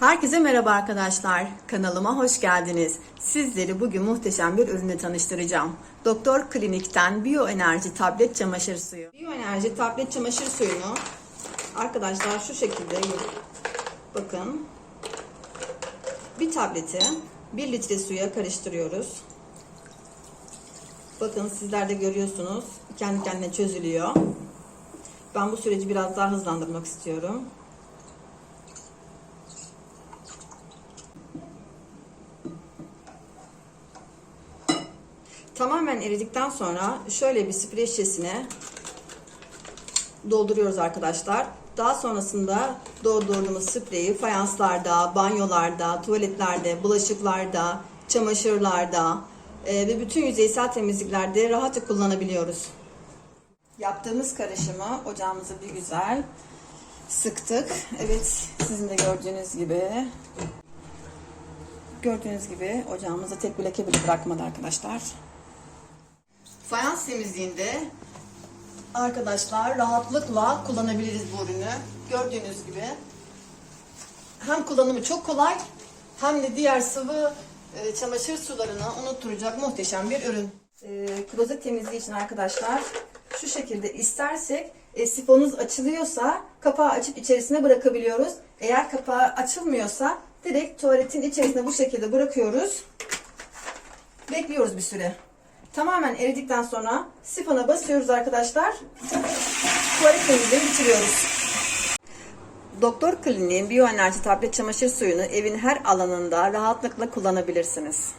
Herkese merhaba arkadaşlar. Kanalıma hoş geldiniz. Sizleri bugün muhteşem bir ürünü tanıştıracağım. Doktor Klinik'ten Bioenerji Tablet Çamaşır Suyu. Bioenerji Tablet Çamaşır Suyunu arkadaşlar şu şekilde bakın. Bir tableti 1 litre suya karıştırıyoruz. Bakın sizler de görüyorsunuz. Kendi kendine çözülüyor. Ben bu süreci biraz daha hızlandırmak istiyorum. Tamamen eridikten sonra şöyle bir sprey şişesine dolduruyoruz arkadaşlar. Daha sonrasında doldurduğumuz spreyi fayanslarda, banyolarda, tuvaletlerde, bulaşıklarda, çamaşırlarda e, ve bütün yüzeysel temizliklerde rahatça kullanabiliyoruz. Yaptığımız karışımı ocağımıza bir güzel sıktık. Evet sizin de gördüğünüz gibi gördüğünüz gibi ocağımızda tek bir leke bile bırakmadı arkadaşlar. Fayans temizliğinde arkadaşlar rahatlıkla kullanabiliriz bu ürünü. Gördüğünüz gibi hem kullanımı çok kolay hem de diğer sıvı e, çamaşır sularını unutturacak muhteşem bir ürün. E, klozet temizliği için arkadaşlar şu şekilde istersek e, sifonumuz açılıyorsa kapağı açıp içerisine bırakabiliyoruz. Eğer kapağı açılmıyorsa direkt tuvaletin içerisine bu şekilde bırakıyoruz. Bekliyoruz bir süre. Tamamen eridikten sonra sifona basıyoruz arkadaşlar. Tuvalet temizliğini bitiriyoruz. Doktor Kliniğin Bioenerji tablet çamaşır suyunu evin her alanında rahatlıkla kullanabilirsiniz.